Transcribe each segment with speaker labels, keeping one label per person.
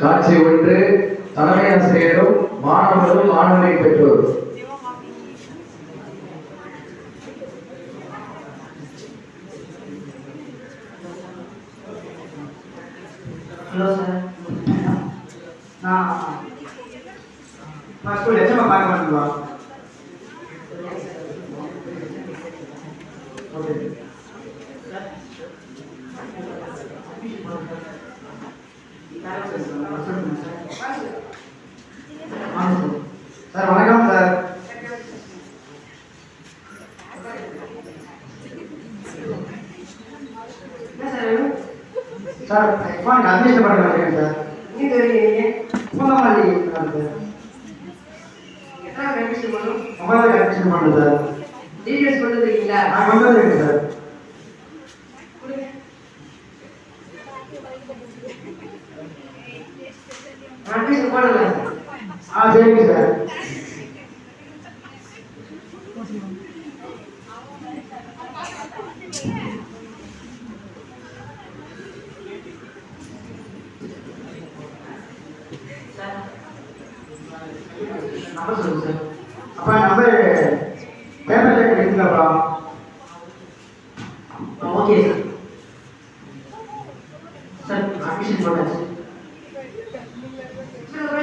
Speaker 1: காட்சி ஒன்று தலைமை ஆசிரியரும் மாணவர்களும் மாணவனை பெற்றோர்.
Speaker 2: நான் நான் ஸ்கூல் எச்சமா பார்க்க மாட்டேங்களா சார் வணக்கம் சார். சார் வேணும்? ஃபோன் அட்மிஷன் பண்ண மாட்டேங்க சார். நீ தெரியுங்க. ஃபோன் மாதிரி சார்
Speaker 3: எத்தனை அட்மிஷன் பண்ணும்
Speaker 2: மொபைல் அட்மிஷன் பண்ணுங்க சார்.
Speaker 3: டீடைல்ஸ் கொண்டு வந்துருக்கீங்களா
Speaker 2: நான் கொண்டு வந்துருக்கேன் சார்.
Speaker 3: போடுங்க
Speaker 2: ஆ சரிங்க சார். சொல்லுங்க சார் அப்பா நம்பர் பேப்பர்ல எடுத்துக்கப்பா ஓகே சார் சார் அட்மிஷன் போட்டாச்சு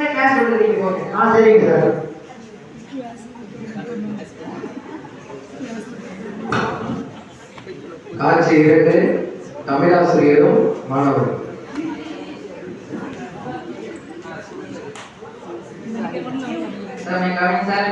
Speaker 3: கிளாஸ் கொண்டு வந்துருக்கீங்க போங்க
Speaker 2: ஆ சரிங்க சார்.
Speaker 1: காட்சி இரண்டு தமிழாசிரியரும் மாணவரும்.
Speaker 3: Sir my sir.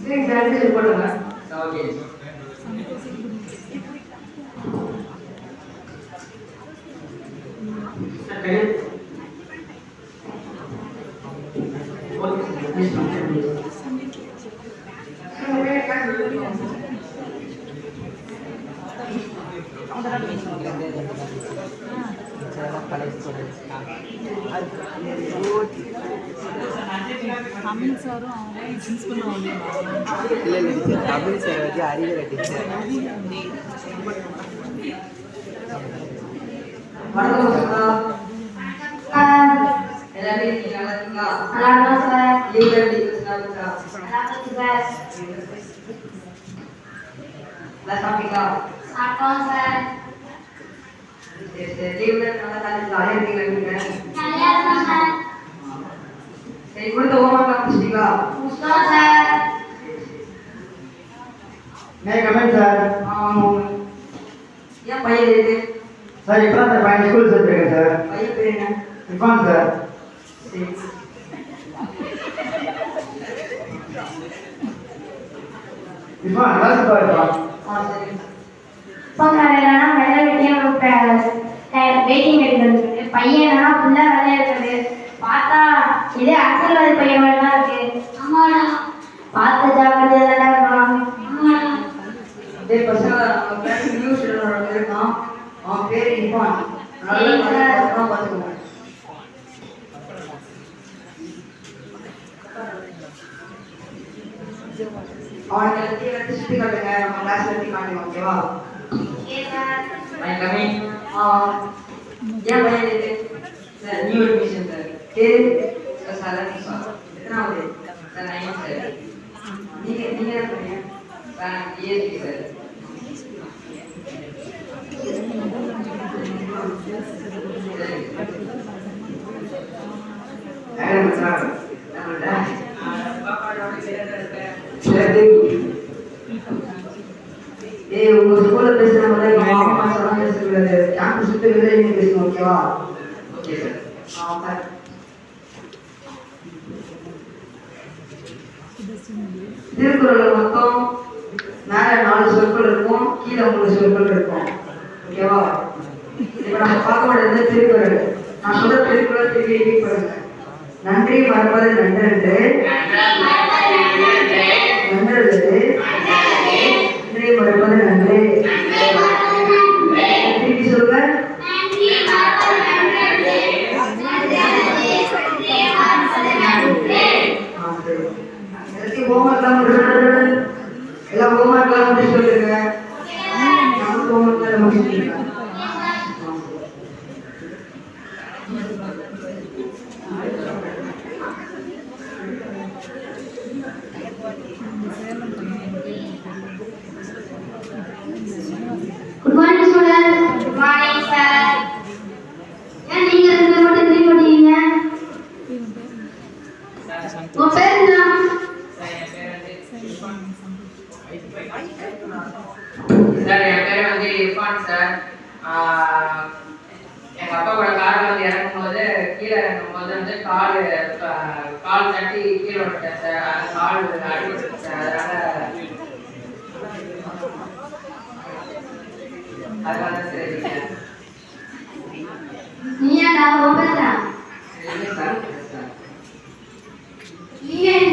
Speaker 3: Sir admission போடுங்க எங்க இருக்கு சார் திருவள்ளூர் சார் பையன் பேரு சார் சாரத்து சார் டீடைல்ஸ் கொண்டு வந்துருக்கீங்களா சார் கொண்டாந்து சார் கொடுங்க சார் சரிங்க சார் அட்மிஷன் போடுங்க ஓகே
Speaker 4: தமிழ் சாரும் அவங்க பிரின்சிபல்
Speaker 5: இல்லை இல்லை டீச்சர் தமிழ் சார். வந்து டீச்சர்
Speaker 3: லீவ்ல நல்லா காலேஜ் ஜாலியாக இருக்கீங்களா
Speaker 6: நல்லா இருக்கோம் சார்
Speaker 3: சரி கொடுத்த ஹோம்ஒர்க்லாம் முடிச்சிட்டீங்களா
Speaker 6: சார்
Speaker 2: மே கமெண்ட் சார்
Speaker 3: ஏன் பையன்
Speaker 2: சார் இப்போ சார் பையன் ஸ்கூல் சேர்த்துருக்கேன் சார்
Speaker 3: பையன் பேர் என்ன
Speaker 2: இர்ஃபான் சார்
Speaker 3: சரி
Speaker 2: இர்ஃபான்
Speaker 3: ஆ சரி
Speaker 6: வெயிட்டிங் எடுக்கிறது பையனா ஃபுல்லா இருக்குது. பார்த்தா இதே அரசியல்வாதி பையன் மாதிரி தான் இருக்கு. ஆமாடா. பார்த்து ஜாக்கிரதையா தான் இருப்பான் ஆமாடா.
Speaker 3: டேய் பசங்க நம்ம ஃப்ரெண்ட் நியூ ஸ்டூடெண்ட் இருக்கான் அவன் பேர் இர்ஃபான் நல்லா பார்த்துக்கோங்க. அவனுக்கு எல்லாத்தையும் சுற்றி நம்ம காட்டுங்க ஓகேவா
Speaker 6: ஓகே சார்
Speaker 3: பையன் கம்மி ஏன் பையன் இருக்கு சார் நியூ அட்மிஷன் சார் பேரு சார் சரணி சார் எத்தனாவது சார் நைன் சார் நீங்க நீங்க என்ன பண்ணீங்க சார் பிஎஸ்சி சார்
Speaker 2: ஆயிரம் சார்
Speaker 3: ஏய் உங்க ஸ்கூல்ல பேசுற மாதிரி எங்க மாமா சொன்னா பேசக்கூடாது கேம்பஸ் வெளியே பேசணும் ஓகேவா ஓகே சார்
Speaker 2: ஆ சார்
Speaker 3: திருக்குறள் மொத்தம் மேல நாலு சொற்கள் இருக்கும் கீழே மூணு சொற்கள் இருக்கும். ஓகேவா இப்ப நம்ம பார்க்க வேண்டியது திருக்குறள். நான் சொல்ற திருக்குறள் திருப்பி பண்ணுங்க. நன்றி மறப்பது நன்றென்று சார் என் பேர் வந்து இர்ஃபான் சார். எங்க அப்பாவோட கார்ல வந்து இறங்கும் போது கீழே இறங்கும் போது வந்து கால் கால் தட்டி கீழே விட்டேன் சார். அது கால் அடிபட்டு சார். அதனால அதனால சரி.
Speaker 6: நீ ஏன்டா உன் பேர் என்ன?
Speaker 3: இல்லை சார் சார்.
Speaker 6: நீ ஏன்